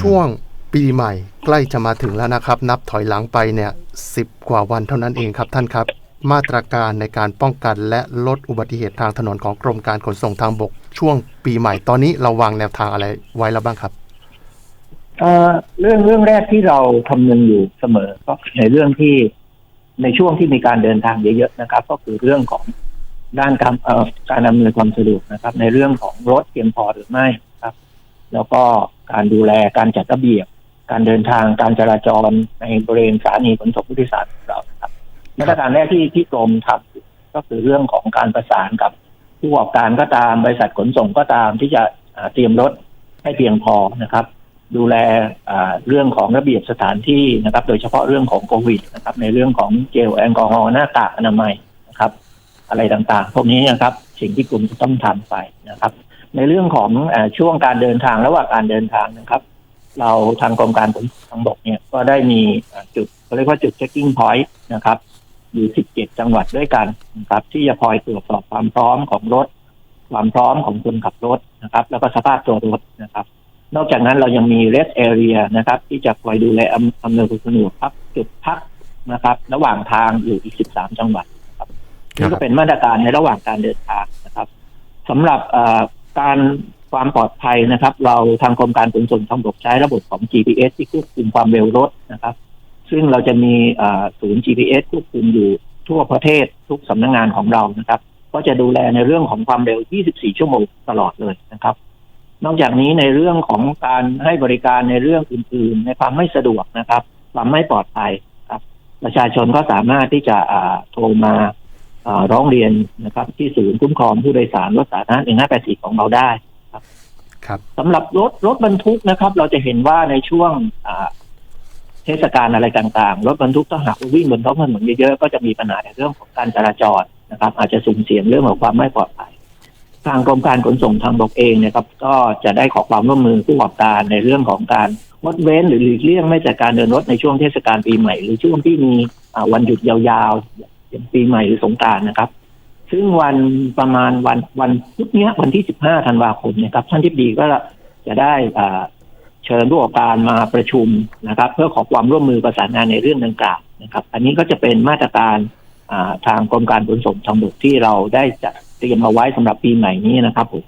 ช่วงปีใหม่ใกล้จะมาถึงแล้วนะครับ นับถอยหลังไปเนี่ยสิบกว่าวันเท่านั้นเองครับท่านครับ มาตรการในการป้องกันและลดอุบัติเหตุทางถนนของกรมการขนส่งทางบก ช่วงปีใหม่ตอนนี้เราวางแนวทางอะไรไว้แล้วบ้างครับเอ่อเรื่องเรื่องแรกที่เราคำนึงอยู่เสมอ ก็ในเรื่องที่ในช่วงที่มีการเดินทางเยอะๆนะครับ ก็คือเรื่องของด้านการเอ่อการอำนวยความสะดวกนะครับ ในเรื่องของรถเพียงพอหรือไม่ แล้วก็การดูแลการจัดระเบียบ การเดินทางการจราจรในบริเวณสถานีขนส่งผู้โดยสารของเราครับมาตรการแรกที่ที่กรมทำก็คือเรื่องของการประสานกับผู้ประกอบการก็ตามบริษัทขนส่งก็ตามที่จะเตรียมรถให้เพียงพอนะครับ ดูแลเรื่องของระเบียบสถานที่นะครับ โดยเฉพาะเรื่องของโควิดนะครับ ในเรื่องของเจลแอลกอฮอล์หน้ากากอนามัยนะครับ อะไรต่างๆ พวกนี้นะครับสิ่งที่กลุ่มจะต้องทำไปนะครับ ในเรื่องของเออช่วงการเดินทางระหว่างการเดินทางนะครับ เราทางกรมการขนส่งทางบกเนี่ยก็ได้มีอ่าจุดเขาเรียกว่าจุดเช็คกิ้งพอยต์นะครับอยู่ 17 จังหวัดด้วยกันนะครับ ที่จะคอยตรวจสอบความพร้อมของรถ ความพร้อมของคนขับรถนะครับ แล้วก็สภาพตัวรถนะครับ นอกจากนั้นเรายังมี rest area นะครับ ที่จะคอยดูแลอำอำนวยความสะดวกพักจุดพักนะครับ ระหว่างทางอยู่อีก 13 จังหวัดครับนี่ก็เป็นมาตรการในระหว่างการเดินทางนะครับสำหรับเอ่อ การความปลอดภัยนะครับ เราทางกรมการขนส่งทางบกใช้ระบบของ GPS ที่ควบคุมความเร็วรถนะครับ ซึ่งเราจะมีศูนย์ GPS ควบคุมอยู่ทั่วประเทศทุกสำนักงานของเรานะครับ ก็จะดูแลในเรื่องของความเร็ว 24 ชั่วโมงตลอดเลยนะครับ นอกจากนี้ในเรื่องของการให้บริการในเรื่องอื่น ๆ ในความไม่สะดวกนะครับ ความไม่ปลอดภัยครับ ประชาชนก็สามารถที่จะโทรมา ร้องเรียนนะครับ ที่ศูนย์คุ้มครองผู้โดยสารรถสาธารณะ1584ของเราได้ครับสำหรับรถรถบรรทุกนะครับ เราจะเห็นว่าในช่วงอ่าเทศกาลอะไรต่างๆ รถบรรทุกถ้าหากว่าวิ่งบนท้องถนนเยอะๆก็จะมีปัญหาในเรื่องของการจราจรนะครับ อาจจะสุ่มเสี่ยงเรื่องของความไม่ปลอดภัยทางกรมการขนส่งทางบกเองเนะครับ ก็จะได้ขอความร่วมมือผู้ประกอบการในเรื่องของการงดเว้นหรือหลีกเลี่ยงไม่จากการเดินรถในช่วงเทศกาลปีใหม่ หรือช่วงที่มีอ่าวันหยุดยาวๆ อย่างปีใหม่หรือสงการนะครับ ซึ่งวันประมาณวันวันพุธเนี้ยวันที่สิบห้าธันวาคมเนะครับท่านทิบดีก็จะได้อ่าเชิญผู้ประกอบการมาประชุมนะครับ เพื่อขอความร่วมมือประสานงานในเรื่องดังกล่าวนะครับ อันนี้ก็จะเป็นมาตรการทางกรมการขนส่งทางบกที่เราได้จัดเตรียมเอาไว้สำหรับปีใหม่นี้นะครับผม